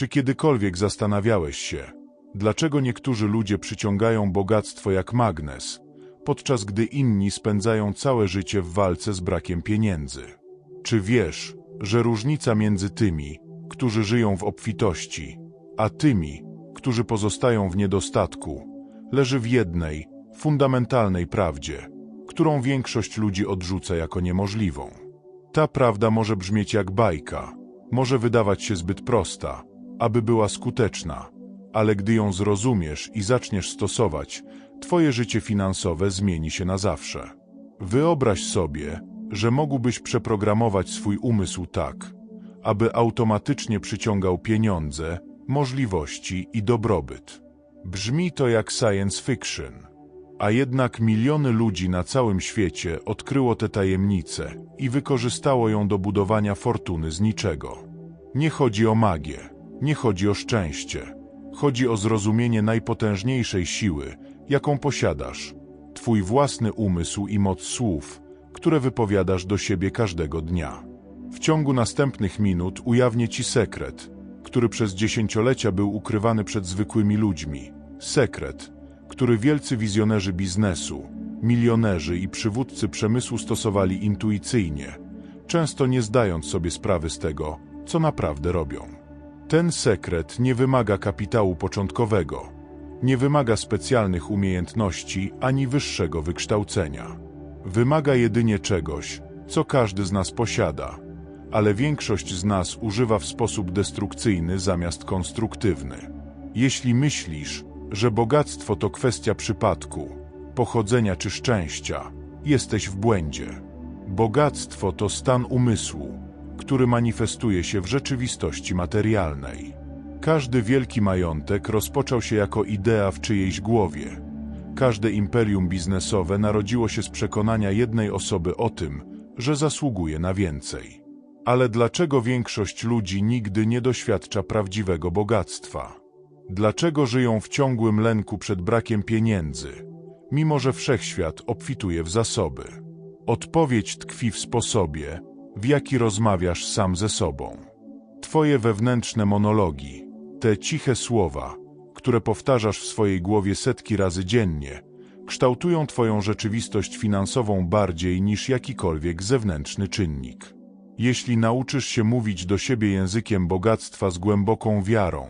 Czy kiedykolwiek zastanawiałeś się, dlaczego niektórzy ludzie przyciągają bogactwo jak magnes, podczas gdy inni spędzają całe życie w walce z brakiem pieniędzy? Czy wiesz, że różnica między tymi, którzy żyją w obfitości, a tymi, którzy pozostają w niedostatku, leży w jednej, fundamentalnej prawdzie, którą większość ludzi odrzuca jako niemożliwą. Ta prawda może brzmieć jak bajka, może wydawać się zbyt prosta, aby była skuteczna, ale gdy ją zrozumiesz i zaczniesz stosować, twoje życie finansowe zmieni się na zawsze. Wyobraź sobie, że mógłbyś przeprogramować swój umysł tak, aby automatycznie przyciągał pieniądze, możliwości i dobrobyt. Brzmi to jak science fiction, a jednak miliony ludzi na całym świecie odkryło tę tajemnicę i wykorzystało ją do budowania fortuny z niczego. Nie chodzi o magię, nie chodzi o szczęście. Chodzi o zrozumienie najpotężniejszej siły, jaką posiadasz, twój własny umysł i moc słów, które wypowiadasz do siebie każdego dnia. W ciągu następnych minut ujawnię ci sekret, który przez dziesięciolecia był ukrywany przed zwykłymi ludźmi. Sekret, który wielcy wizjonerzy biznesu, milionerzy i przywódcy przemysłu stosowali intuicyjnie, często nie zdając sobie sprawy z tego, co naprawdę robią. Ten sekret nie wymaga kapitału początkowego, nie wymaga specjalnych umiejętności ani wyższego wykształcenia. Wymaga jedynie czegoś, co każdy z nas posiada, ale większość z nas używa w sposób destrukcyjny zamiast konstruktywny. Jeśli myślisz, że bogactwo to kwestia przypadku, pochodzenia czy szczęścia, jesteś w błędzie. Bogactwo to stan umysłu, który manifestuje się w rzeczywistości materialnej. Każdy wielki majątek rozpoczął się jako idea w czyjejś głowie. Każde imperium biznesowe narodziło się z przekonania jednej osoby o tym, że zasługuje na więcej. Ale dlaczego większość ludzi nigdy nie doświadcza prawdziwego bogactwa? Dlaczego żyją w ciągłym lęku przed brakiem pieniędzy, mimo że wszechświat obfituje w zasoby? Odpowiedź tkwi w sposobie, w jaki rozmawiasz sam ze sobą. Twoje wewnętrzne monologi, te ciche słowa, które powtarzasz w swojej głowie setki razy dziennie, kształtują Twoją rzeczywistość finansową bardziej niż jakikolwiek zewnętrzny czynnik. Jeśli nauczysz się mówić do siebie językiem bogactwa z głęboką wiarą,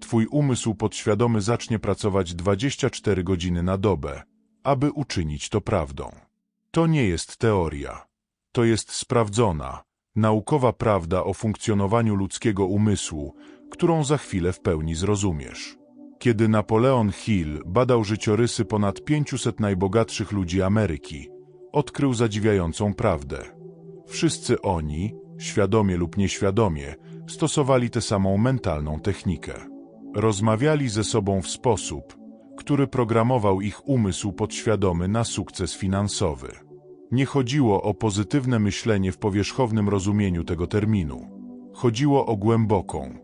Twój umysł podświadomy zacznie pracować 24 godziny na dobę, aby uczynić to prawdą. To nie jest teoria. To jest sprawdzona, naukowa prawda o funkcjonowaniu ludzkiego umysłu, którą za chwilę w pełni zrozumiesz. Kiedy Napoleon Hill badał życiorysy ponad 500 najbogatszych ludzi Ameryki, odkrył zadziwiającą prawdę. Wszyscy oni, świadomie lub nieświadomie, stosowali tę samą mentalną technikę. Rozmawiali ze sobą w sposób, który programował ich umysł podświadomy na sukces finansowy. Nie chodziło o pozytywne myślenie w powierzchownym rozumieniu tego terminu. Chodziło o głęboką,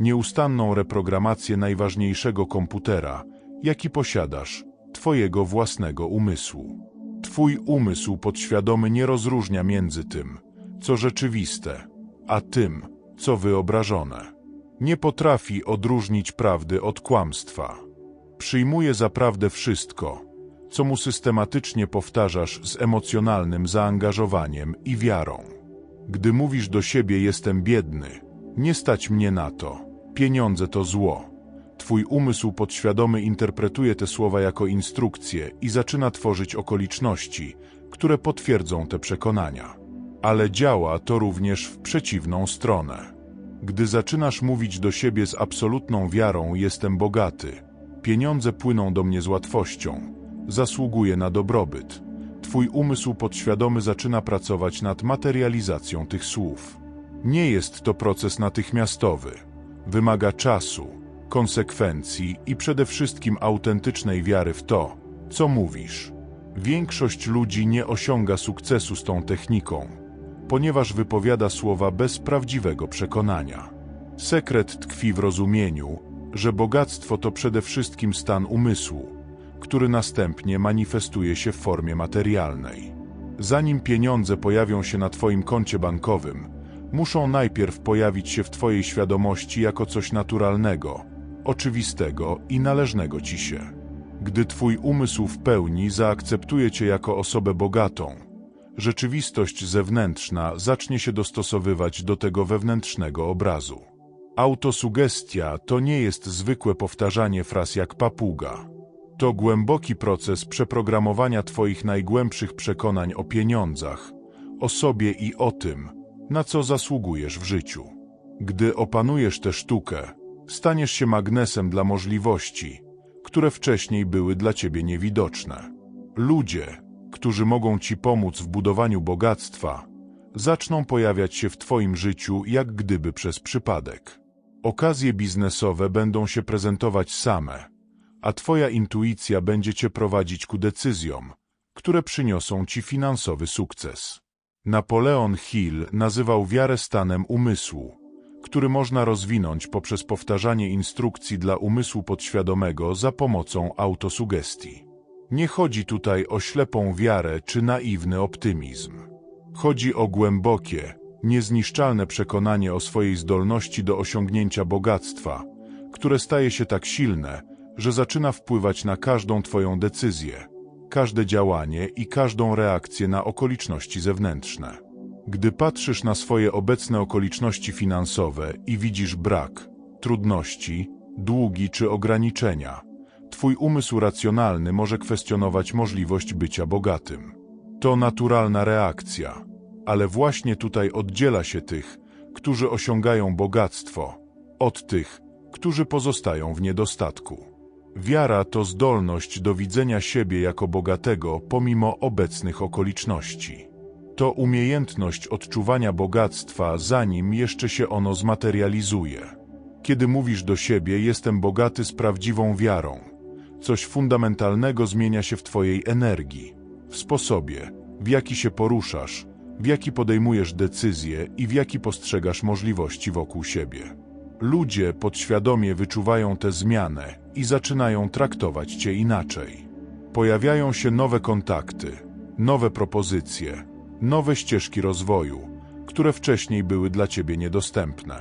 nieustanną reprogramację najważniejszego komputera, jaki posiadasz, twojego własnego umysłu. Twój umysł podświadomy nie rozróżnia między tym, co rzeczywiste, a tym, co wyobrażone. Nie potrafi odróżnić prawdy od kłamstwa. Przyjmuje za prawdę wszystko, co mu systematycznie powtarzasz z emocjonalnym zaangażowaniem i wiarą. Gdy mówisz do siebie jestem biedny, nie stać mnie na to, pieniądze to zło. Twój umysł podświadomy interpretuje te słowa jako instrukcje i zaczyna tworzyć okoliczności, które potwierdzą te przekonania. Ale działa to również w przeciwną stronę. Gdy zaczynasz mówić do siebie z absolutną wiarą jestem bogaty, pieniądze płyną do mnie z łatwością, zasługuje na dobrobyt. Twój umysł podświadomy zaczyna pracować nad materializacją tych słów. Nie jest to proces natychmiastowy. Wymaga czasu, konsekwencji i przede wszystkim autentycznej wiary w to, co mówisz. Większość ludzi nie osiąga sukcesu z tą techniką, ponieważ wypowiada słowa bez prawdziwego przekonania. Sekret tkwi w rozumieniu, że bogactwo to przede wszystkim stan umysłu, który następnie manifestuje się w formie materialnej. Zanim pieniądze pojawią się na Twoim koncie bankowym, muszą najpierw pojawić się w Twojej świadomości jako coś naturalnego, oczywistego i należnego Ci się. Gdy Twój umysł w pełni zaakceptuje Cię jako osobę bogatą, rzeczywistość zewnętrzna zacznie się dostosowywać do tego wewnętrznego obrazu. Autosugestia to nie jest zwykłe powtarzanie fraz jak papuga. To głęboki proces przeprogramowania Twoich najgłębszych przekonań o pieniądzach, o sobie i o tym, na co zasługujesz w życiu. Gdy opanujesz tę sztukę, staniesz się magnesem dla możliwości, które wcześniej były dla Ciebie niewidoczne. Ludzie, którzy mogą Ci pomóc w budowaniu bogactwa, zaczną pojawiać się w Twoim życiu jak gdyby przez przypadek. Okazje biznesowe będą się prezentować same, a Twoja intuicja będzie Cię prowadzić ku decyzjom, które przyniosą Ci finansowy sukces. Napoleon Hill nazywał wiarę stanem umysłu, który można rozwinąć poprzez powtarzanie instrukcji dla umysłu podświadomego za pomocą autosugestii. Nie chodzi tutaj o ślepą wiarę czy naiwny optymizm. Chodzi o głębokie, niezniszczalne przekonanie o swojej zdolności do osiągnięcia bogactwa, które staje się tak silne, że zaczyna wpływać na każdą Twoją decyzję, każde działanie i każdą reakcję na okoliczności zewnętrzne. Gdy patrzysz na swoje obecne okoliczności finansowe i widzisz brak, trudności, długi czy ograniczenia, Twój umysł racjonalny może kwestionować możliwość bycia bogatym. To naturalna reakcja, ale właśnie tutaj oddziela się tych, którzy osiągają bogactwo, od tych, którzy pozostają w niedostatku. Wiara to zdolność do widzenia siebie jako bogatego pomimo obecnych okoliczności. To umiejętność odczuwania bogactwa, zanim jeszcze się ono zmaterializuje. Kiedy mówisz do siebie, jestem bogaty z prawdziwą wiarą, coś fundamentalnego zmienia się w Twojej energii, w sposobie, w jaki się poruszasz, w jaki podejmujesz decyzje i w jaki postrzegasz możliwości wokół siebie. Ludzie podświadomie wyczuwają tę zmianę i zaczynają traktować Cię inaczej. Pojawiają się nowe kontakty, nowe propozycje, nowe ścieżki rozwoju, które wcześniej były dla Ciebie niedostępne.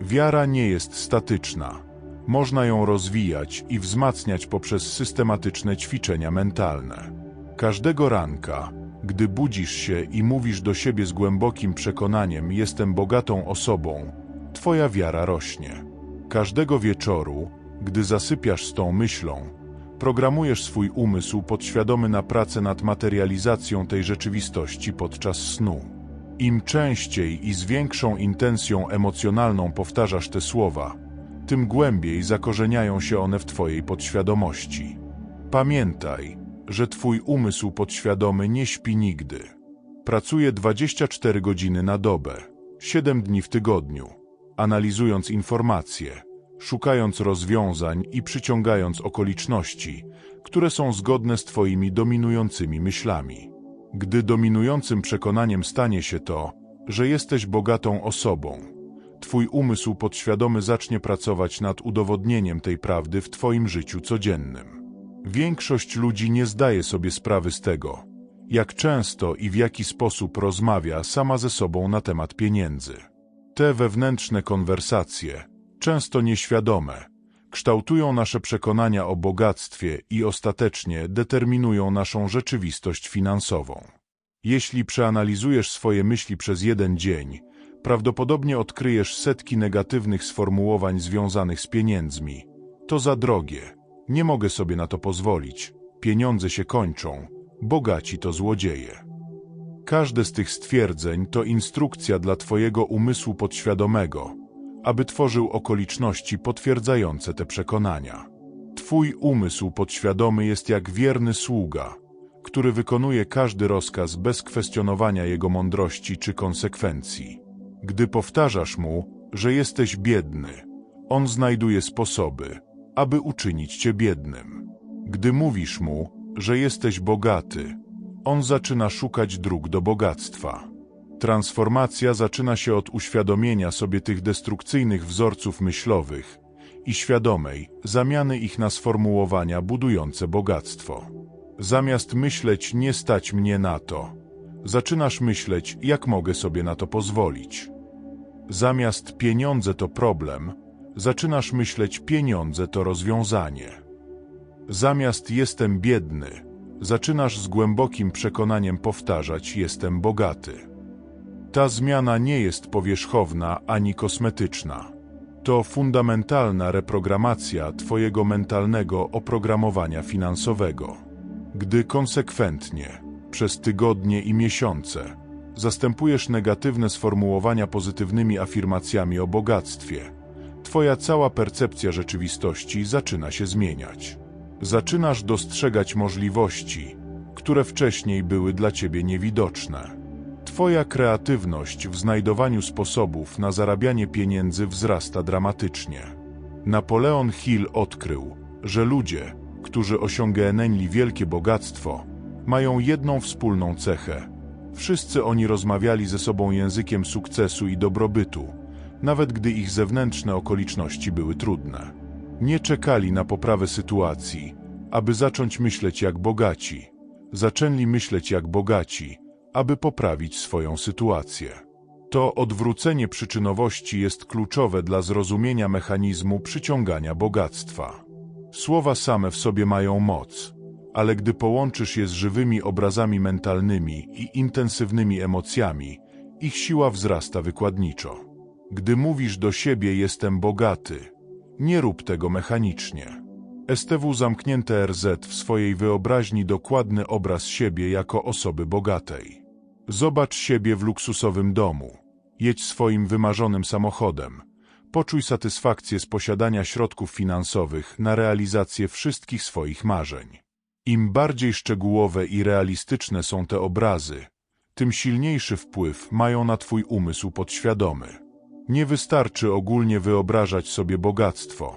Wiara nie jest statyczna. Można ją rozwijać i wzmacniać poprzez systematyczne ćwiczenia mentalne. Każdego ranka, gdy budzisz się i mówisz do siebie z głębokim przekonaniem jestem bogatą osobą, Twoja wiara rośnie. Każdego wieczoru, gdy zasypiasz z tą myślą, programujesz swój umysł podświadomy na pracę nad materializacją tej rzeczywistości podczas snu. Im częściej i z większą intencją emocjonalną powtarzasz te słowa, tym głębiej zakorzeniają się one w Twojej podświadomości. Pamiętaj, że Twój umysł podświadomy nie śpi nigdy. Pracuje 24 godziny na dobę, 7 dni w tygodniu, analizując informacje, szukając rozwiązań i przyciągając okoliczności, które są zgodne z Twoimi dominującymi myślami. Gdy dominującym przekonaniem stanie się to, że jesteś bogatą osobą, Twój umysł podświadomy zacznie pracować nad udowodnieniem tej prawdy w Twoim życiu codziennym. Większość ludzi nie zdaje sobie sprawy z tego, jak często i w jaki sposób rozmawia sama ze sobą na temat pieniędzy. Te wewnętrzne konwersacje, często nieświadome, kształtują nasze przekonania o bogactwie i ostatecznie determinują naszą rzeczywistość finansową. Jeśli przeanalizujesz swoje myśli przez jeden dzień, prawdopodobnie odkryjesz setki negatywnych sformułowań związanych z pieniędzmi. To za drogie. Nie mogę sobie na to pozwolić. Pieniądze się kończą. Bogaci to złodzieje. Każde z tych stwierdzeń to instrukcja dla Twojego umysłu podświadomego, aby tworzył okoliczności potwierdzające te przekonania. Twój umysł podświadomy jest jak wierny sługa, który wykonuje każdy rozkaz bez kwestionowania jego mądrości czy konsekwencji. Gdy powtarzasz mu, że jesteś biedny, on znajduje sposoby, aby uczynić cię biednym. Gdy mówisz mu, że jesteś bogaty, on zaczyna szukać dróg do bogactwa. Transformacja zaczyna się od uświadomienia sobie tych destrukcyjnych wzorców myślowych i świadomej zamiany ich na sformułowania budujące bogactwo. Zamiast myśleć nie stać mnie na to, zaczynasz myśleć jak mogę sobie na to pozwolić. Zamiast pieniądze to problem, zaczynasz myśleć pieniądze to rozwiązanie. Zamiast jestem biedny, zaczynasz z głębokim przekonaniem powtarzać jestem bogaty. Ta zmiana nie jest powierzchowna ani kosmetyczna. To fundamentalna reprogramacja Twojego mentalnego oprogramowania finansowego. Gdy konsekwentnie, przez tygodnie i miesiące, zastępujesz negatywne sformułowania pozytywnymi afirmacjami o bogactwie, Twoja cała percepcja rzeczywistości zaczyna się zmieniać. Zaczynasz dostrzegać możliwości, które wcześniej były dla Ciebie niewidoczne. Twoja kreatywność w znajdowaniu sposobów na zarabianie pieniędzy wzrasta dramatycznie. Napoleon Hill odkrył, że ludzie, którzy osiągnęli wielkie bogactwo, mają jedną wspólną cechę. Wszyscy oni rozmawiali ze sobą językiem sukcesu i dobrobytu, nawet gdy ich zewnętrzne okoliczności były trudne. Nie czekali na poprawę sytuacji, aby zacząć myśleć jak bogaci. Zaczęli myśleć jak bogaci, aby poprawić swoją sytuację. To odwrócenie przyczynowości jest kluczowe dla zrozumienia mechanizmu przyciągania bogactwa. Słowa same w sobie mają moc, ale gdy połączysz je z żywymi obrazami mentalnymi i intensywnymi emocjami, ich siła wzrasta wykładniczo. Gdy mówisz do siebie jestem bogaty, nie rób tego mechanicznie. STW zamknięte RZ w swojej wyobraźni dokładny obraz siebie jako osoby bogatej. Zobacz siebie w luksusowym domu. Jedź swoim wymarzonym samochodem. Poczuj satysfakcję z posiadania środków finansowych na realizację wszystkich swoich marzeń. Im bardziej szczegółowe i realistyczne są te obrazy, tym silniejszy wpływ mają na Twój umysł podświadomy. Nie wystarczy ogólnie wyobrażać sobie bogactwo.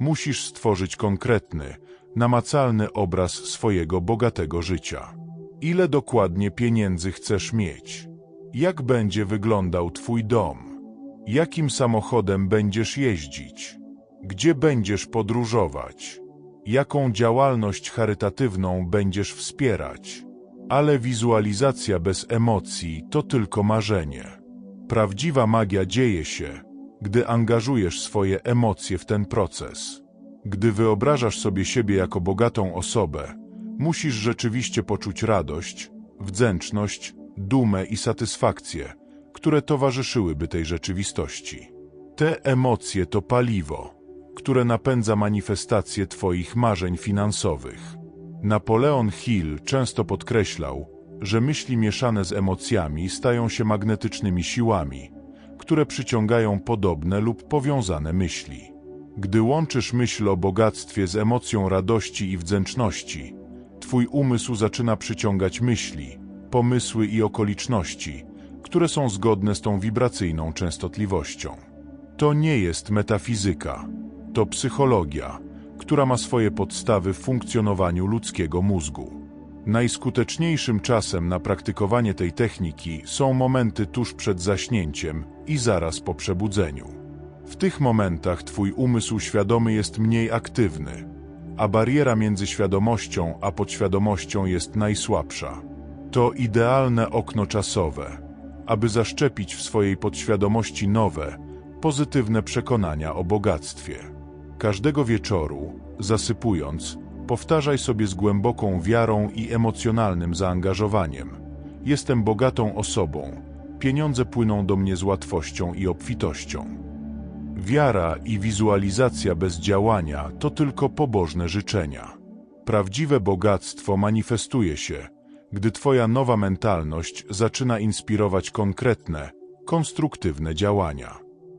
Musisz stworzyć konkretny, namacalny obraz swojego bogatego życia. Ile dokładnie pieniędzy chcesz mieć? Jak będzie wyglądał Twój dom? Jakim samochodem będziesz jeździć? Gdzie będziesz podróżować? Jaką działalność charytatywną będziesz wspierać? Ale wizualizacja bez emocji to tylko marzenie. Prawdziwa magia dzieje się, gdy angażujesz swoje emocje w ten proces. Gdy wyobrażasz sobie siebie jako bogatą osobę, musisz rzeczywiście poczuć radość, wdzięczność, dumę i satysfakcję, które towarzyszyłyby tej rzeczywistości. Te emocje to paliwo, które napędza manifestację Twoich marzeń finansowych. Napoleon Hill często podkreślał, że myśli mieszane z emocjami stają się magnetycznymi siłami, które przyciągają podobne lub powiązane myśli. Gdy łączysz myśl o bogactwie z emocją radości i wdzięczności, Twój umysł zaczyna przyciągać myśli, pomysły i okoliczności, które są zgodne z tą wibracyjną częstotliwością. To nie jest metafizyka, to psychologia, która ma swoje podstawy w funkcjonowaniu ludzkiego mózgu. Najskuteczniejszym czasem na praktykowanie tej techniki są momenty tuż przed zaśnięciem i zaraz po przebudzeniu. W tych momentach Twój umysł świadomy jest mniej aktywny, a bariera między świadomością a podświadomością jest najsłabsza. To idealne okno czasowe, aby zaszczepić w swojej podświadomości nowe, pozytywne przekonania o bogactwie. Każdego wieczoru, zasypując, powtarzaj sobie z głęboką wiarą i emocjonalnym zaangażowaniem. Jestem bogatą osobą, pieniądze płyną do mnie z łatwością i obfitością. Wiara i wizualizacja bez działania to tylko pobożne życzenia. Prawdziwe bogactwo manifestuje się, gdy Twoja nowa mentalność zaczyna inspirować konkretne, konstruktywne działania.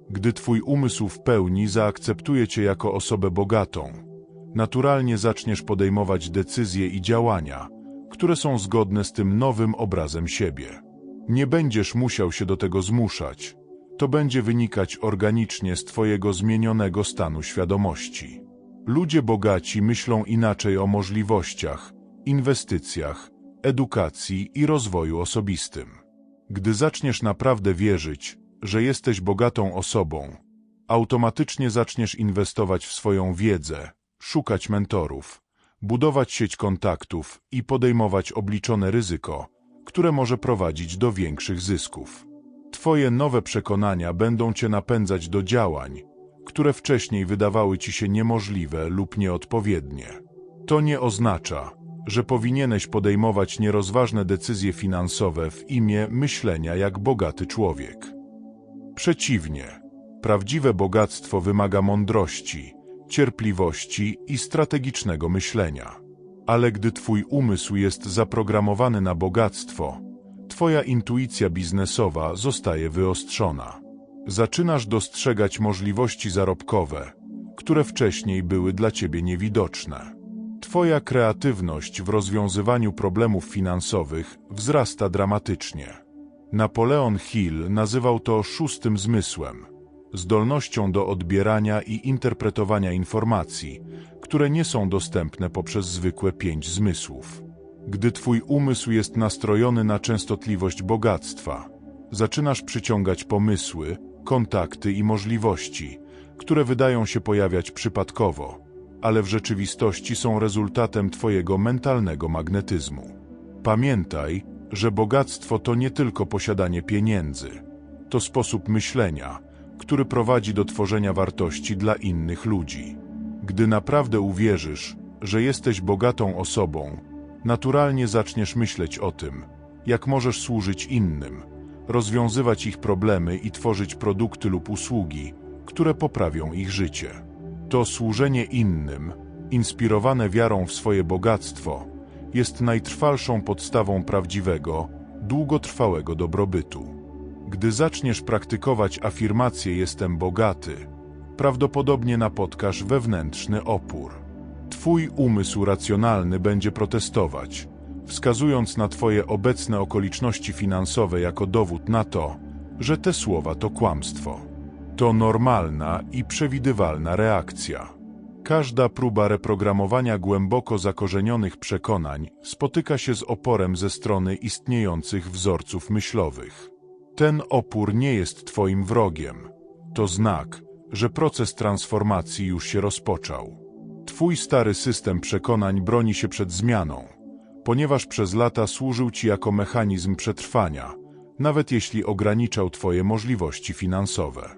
Gdy Twój umysł w pełni zaakceptuje Cię jako osobę bogatą, naturalnie zaczniesz podejmować decyzje i działania, które są zgodne z tym nowym obrazem siebie. Nie będziesz musiał się do tego zmuszać. To będzie wynikać organicznie z Twojego zmienionego stanu świadomości. Ludzie bogaci myślą inaczej o możliwościach, inwestycjach, edukacji i rozwoju osobistym. Gdy zaczniesz naprawdę wierzyć, że jesteś bogatą osobą, automatycznie zaczniesz inwestować w swoją wiedzę, szukać mentorów, budować sieć kontaktów i podejmować obliczone ryzyko, które może prowadzić do większych zysków. Twoje nowe przekonania będą Cię napędzać do działań, które wcześniej wydawały Ci się niemożliwe lub nieodpowiednie. To nie oznacza, że powinieneś podejmować nierozważne decyzje finansowe w imię myślenia jak bogaty człowiek. Przeciwnie, prawdziwe bogactwo wymaga mądrości, cierpliwości i strategicznego myślenia. Ale gdy Twój umysł jest zaprogramowany na bogactwo, Twoja intuicja biznesowa zostaje wyostrzona. Zaczynasz dostrzegać możliwości zarobkowe, które wcześniej były dla Ciebie niewidoczne. Twoja kreatywność w rozwiązywaniu problemów finansowych wzrasta dramatycznie. Napoleon Hill nazywał to szóstym zmysłem, zdolnością do odbierania i interpretowania informacji, które nie są dostępne poprzez zwykłe pięć zmysłów. Gdy twój umysł jest nastrojony na częstotliwość bogactwa, zaczynasz przyciągać pomysły, kontakty i możliwości, które wydają się pojawiać przypadkowo, ale w rzeczywistości są rezultatem twojego mentalnego magnetyzmu. Pamiętaj, że bogactwo to nie tylko posiadanie pieniędzy, to sposób myślenia, który prowadzi do tworzenia wartości dla innych ludzi. Gdy naprawdę uwierzysz, że jesteś bogatą osobą, naturalnie zaczniesz myśleć o tym, jak możesz służyć innym, rozwiązywać ich problemy i tworzyć produkty lub usługi, które poprawią ich życie. To służenie innym, inspirowane wiarą w swoje bogactwo, jest najtrwalszą podstawą prawdziwego, długotrwałego dobrobytu. Gdy zaczniesz praktykować afirmację jestem bogaty, prawdopodobnie napotkasz wewnętrzny opór. Twój umysł racjonalny będzie protestować, wskazując na Twoje obecne okoliczności finansowe jako dowód na to, że te słowa to kłamstwo. To normalna i przewidywalna reakcja. Każda próba reprogramowania głęboko zakorzenionych przekonań spotyka się z oporem ze strony istniejących wzorców myślowych. Ten opór nie jest Twoim wrogiem. To znak, że proces transformacji już się rozpoczął. Twój stary system przekonań broni się przed zmianą, ponieważ przez lata służył Ci jako mechanizm przetrwania, nawet jeśli ograniczał Twoje możliwości finansowe.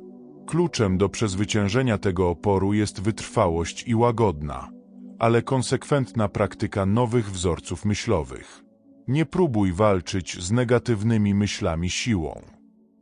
Kluczem do przezwyciężenia tego oporu jest wytrwałość i łagodna, ale konsekwentna praktyka nowych wzorców myślowych. Nie próbuj walczyć z negatywnymi myślami siłą.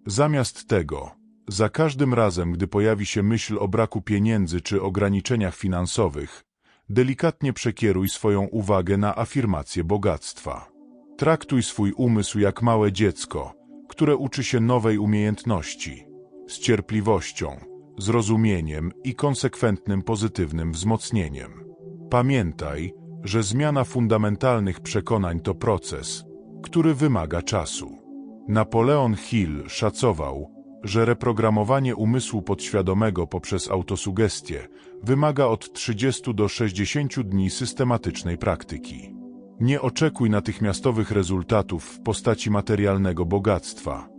Zamiast tego, za każdym razem, gdy pojawi się myśl o braku pieniędzy czy ograniczeniach finansowych, delikatnie przekieruj swoją uwagę na afirmację bogactwa. Traktuj swój umysł jak małe dziecko, które uczy się nowej umiejętności, z cierpliwością, zrozumieniem i konsekwentnym pozytywnym wzmocnieniem. Pamiętaj, że zmiana fundamentalnych przekonań to proces, który wymaga czasu. Napoleon Hill szacował, że reprogramowanie umysłu podświadomego poprzez autosugestię wymaga od 30 do 60 dni systematycznej praktyki. Nie oczekuj natychmiastowych rezultatów w postaci materialnego bogactwa,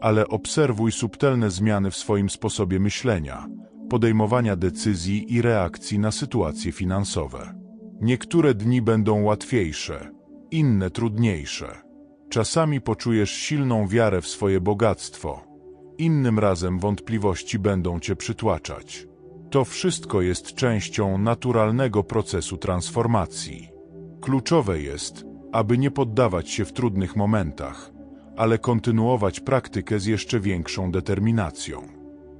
ale obserwuj subtelne zmiany w swoim sposobie myślenia, podejmowania decyzji i reakcji na sytuacje finansowe. Niektóre dni będą łatwiejsze, inne trudniejsze. Czasami poczujesz silną wiarę w swoje bogactwo, innym razem wątpliwości będą cię przytłaczać. To wszystko jest częścią naturalnego procesu transformacji. Kluczowe jest, aby nie poddawać się w trudnych momentach, ale kontynuować praktykę z jeszcze większą determinacją.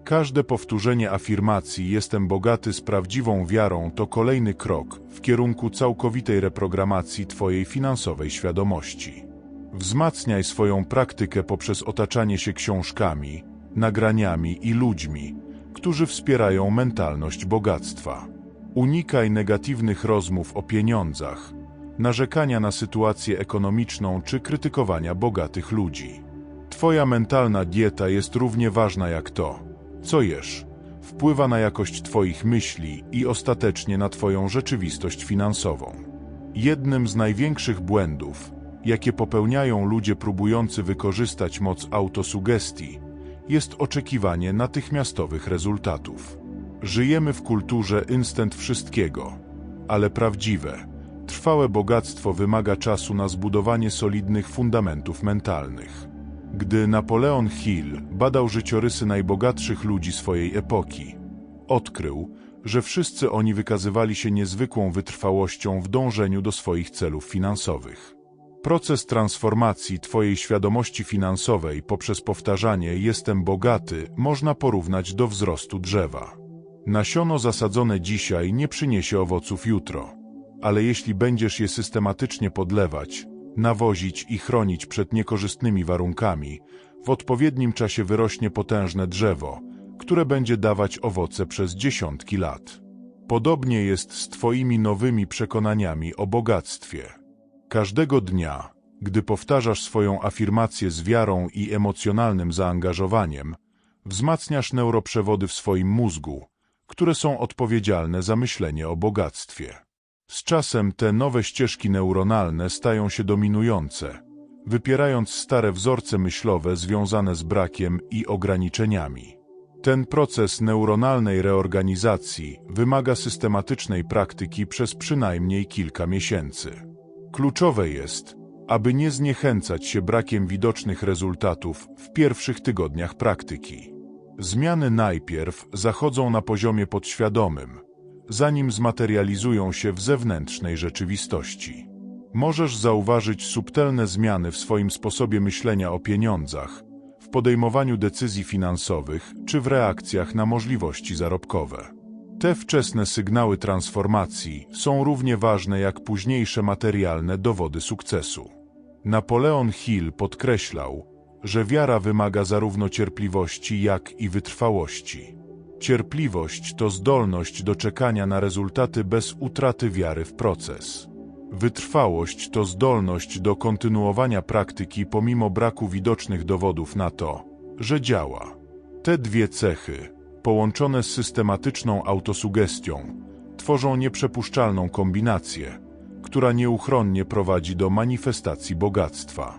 Każde powtórzenie afirmacji jestem bogaty z prawdziwą wiarą to kolejny krok w kierunku całkowitej reprogramacji Twojej finansowej świadomości. Wzmacniaj swoją praktykę poprzez otaczanie się książkami, nagraniami i ludźmi, którzy wspierają mentalność bogactwa. Unikaj negatywnych rozmów o pieniądzach, narzekania na sytuację ekonomiczną czy krytykowania bogatych ludzi. Twoja mentalna dieta jest równie ważna jak to, co jesz. Wpływa na jakość Twoich myśli i ostatecznie na Twoją rzeczywistość finansową. Jednym z największych błędów, jakie popełniają ludzie próbujący wykorzystać moc autosugestii, jest oczekiwanie natychmiastowych rezultatów. Żyjemy w kulturze instant wszystkiego, ale prawdziwe, trwałe bogactwo wymaga czasu na zbudowanie solidnych fundamentów mentalnych. Gdy Napoleon Hill badał życiorysy najbogatszych ludzi swojej epoki, odkrył, że wszyscy oni wykazywali się niezwykłą wytrwałością w dążeniu do swoich celów finansowych. Proces transformacji Twojej świadomości finansowej poprzez powtarzanie jestem bogaty można porównać do wzrostu drzewa. Nasiono zasadzone dzisiaj nie przyniesie owoców jutro, ale jeśli będziesz je systematycznie podlewać, nawozić i chronić przed niekorzystnymi warunkami, w odpowiednim czasie wyrośnie potężne drzewo, które będzie dawać owoce przez dziesiątki lat. Podobnie jest z Twoimi nowymi przekonaniami o bogactwie. Każdego dnia, gdy powtarzasz swoją afirmację z wiarą i emocjonalnym zaangażowaniem, wzmacniasz neuroprzewody w swoim mózgu, które są odpowiedzialne za myślenie o bogactwie. Z czasem te nowe ścieżki neuronalne stają się dominujące, wypierając stare wzorce myślowe związane z brakiem i ograniczeniami. Ten proces neuronalnej reorganizacji wymaga systematycznej praktyki przez przynajmniej kilka miesięcy. Kluczowe jest, aby nie zniechęcać się brakiem widocznych rezultatów w pierwszych tygodniach praktyki. Zmiany najpierw zachodzą na poziomie podświadomym, zanim zmaterializują się w zewnętrznej rzeczywistości. Możesz zauważyć subtelne zmiany w swoim sposobie myślenia o pieniądzach, w podejmowaniu decyzji finansowych czy w reakcjach na możliwości zarobkowe. Te wczesne sygnały transformacji są równie ważne jak późniejsze materialne dowody sukcesu. Napoleon Hill podkreślał, że wiara wymaga zarówno cierpliwości, jak i wytrwałości. Cierpliwość to zdolność do czekania na rezultaty bez utraty wiary w proces. Wytrwałość to zdolność do kontynuowania praktyki pomimo braku widocznych dowodów na to, że działa. Te dwie cechy, połączone z systematyczną autosugestią, tworzą nieprzepuszczalną kombinację, która nieuchronnie prowadzi do manifestacji bogactwa.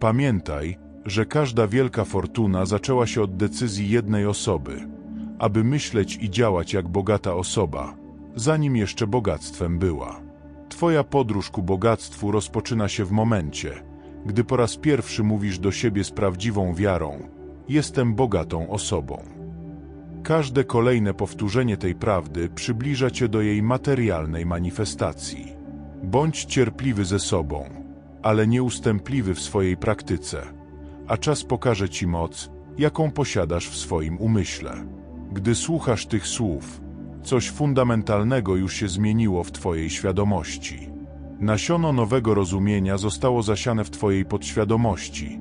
Pamiętaj, że każda wielka fortuna zaczęła się od decyzji jednej osoby, aby myśleć i działać jak bogata osoba, zanim jeszcze bogactwem była. Twoja podróż ku bogactwu rozpoczyna się w momencie, gdy po raz pierwszy mówisz do siebie z prawdziwą wiarą: Jestem bogatą osobą. Każde kolejne powtórzenie tej prawdy przybliża cię do jej materialnej manifestacji. Bądź cierpliwy ze sobą, ale nieustępliwy w swojej praktyce, a czas pokaże ci moc, jaką posiadasz w swoim umyśle. Gdy słuchasz tych słów, coś fundamentalnego już się zmieniło w Twojej świadomości. Nasiono nowego rozumienia zostało zasiane w Twojej podświadomości,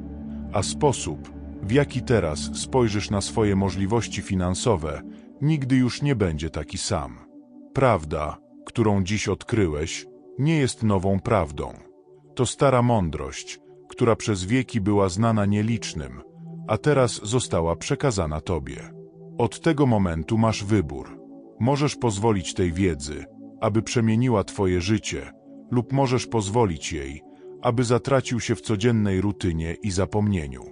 a sposób, w jaki teraz spojrzysz na swoje możliwości finansowe, nigdy już nie będzie taki sam. Prawda, którą dziś odkryłeś, nie jest nową prawdą. To stara mądrość, która przez wieki była znana nielicznym, a teraz została przekazana Tobie. Od tego momentu masz wybór. Możesz pozwolić tej wiedzy, aby przemieniła Twoje życie, lub możesz pozwolić jej, aby zatracił się w codziennej rutynie i zapomnieniu.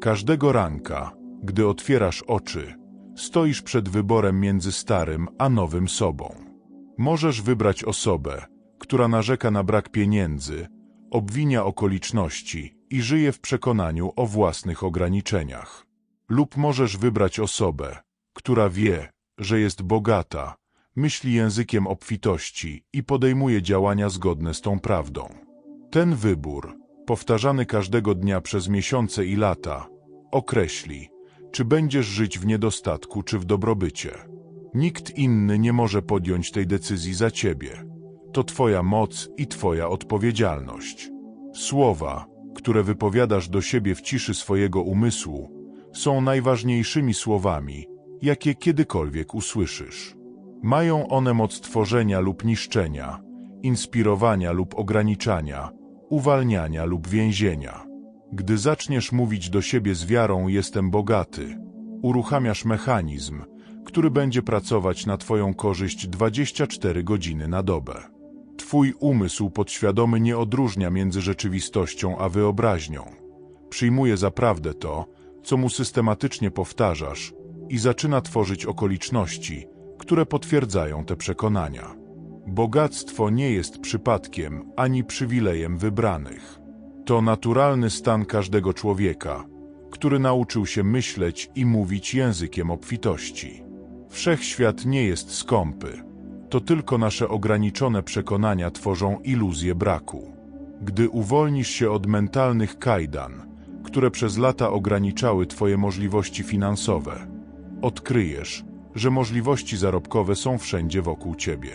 Każdego ranka, gdy otwierasz oczy, stoisz przed wyborem między starym a nowym sobą. Możesz wybrać osobę, która narzeka na brak pieniędzy, obwinia okoliczności i żyje w przekonaniu o własnych ograniczeniach. Lub możesz wybrać osobę, która wie, że jest bogata, myśli językiem obfitości i podejmuje działania zgodne z tą prawdą. Ten wybór, powtarzany każdego dnia przez miesiące i lata, określi, czy będziesz żyć w niedostatku czy w dobrobycie. Nikt inny nie może podjąć tej decyzji za ciebie. To Twoja moc i Twoja odpowiedzialność. Słowa, które wypowiadasz do siebie w ciszy swojego umysłu, są najważniejszymi słowami, jakie kiedykolwiek usłyszysz. Mają one moc tworzenia lub niszczenia, inspirowania lub ograniczania, uwalniania lub więzienia. Gdy zaczniesz mówić do siebie z wiarą jestem bogaty, uruchamiasz mechanizm, który będzie pracować na Twoją korzyść 24 godziny na dobę. Twój umysł podświadomy nie odróżnia między rzeczywistością a wyobraźnią. Przyjmuje za prawdę to, co mu systematycznie powtarzasz i zaczyna tworzyć okoliczności, które potwierdzają te przekonania. Bogactwo nie jest przypadkiem ani przywilejem wybranych. To naturalny stan każdego człowieka, który nauczył się myśleć i mówić językiem obfitości. Wszechświat nie jest skąpy. To tylko nasze ograniczone przekonania tworzą iluzję braku. Gdy uwolnisz się od mentalnych kajdan, które przez lata ograniczały Twoje możliwości finansowe, odkryjesz, że możliwości zarobkowe są wszędzie wokół Ciebie.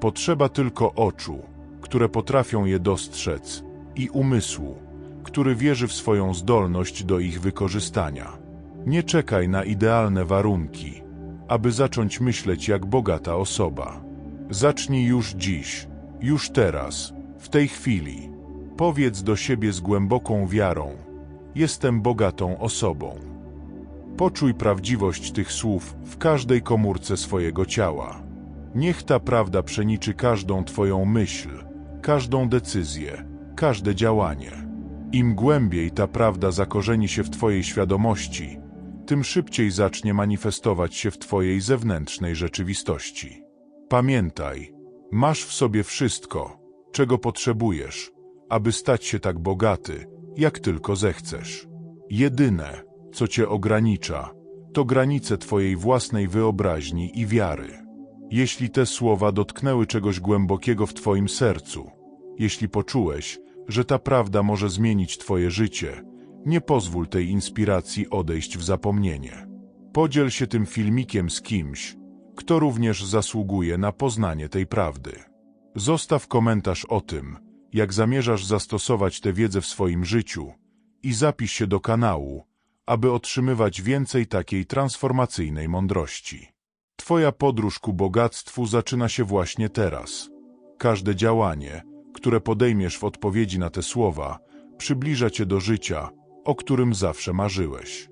Potrzeba tylko oczu, które potrafią je dostrzec, i umysłu, który wierzy w swoją zdolność do ich wykorzystania. Nie czekaj na idealne warunki, aby zacząć myśleć jak bogata osoba. Zacznij już dziś, już teraz, w tej chwili. Powiedz do siebie z głęboką wiarą: Jestem bogatą osobą. Poczuj prawdziwość tych słów w każdej komórce swojego ciała. Niech ta prawda przeniczy każdą Twoją myśl, każdą decyzję, każde działanie. Im głębiej ta prawda zakorzeni się w Twojej świadomości, tym szybciej zacznie manifestować się w Twojej zewnętrznej rzeczywistości. Pamiętaj, masz w sobie wszystko, czego potrzebujesz, aby stać się tak bogaty, jak tylko zechcesz. Jedyne, co Cię ogranicza, to granice Twojej własnej wyobraźni i wiary. Jeśli te słowa dotknęły czegoś głębokiego w Twoim sercu, jeśli poczułeś, że ta prawda może zmienić Twoje życie, nie pozwól tej inspiracji odejść w zapomnienie. Podziel się tym filmikiem z kimś, kto również zasługuje na poznanie tej prawdy. Zostaw komentarz o tym, jak zamierzasz zastosować tę wiedzę w swoim życiu i zapisz się do kanału, aby otrzymywać więcej takiej transformacyjnej mądrości. Twoja podróż ku bogactwu zaczyna się właśnie teraz. Każde działanie, które podejmiesz w odpowiedzi na te słowa, przybliża cię do życia, o którym zawsze marzyłeś.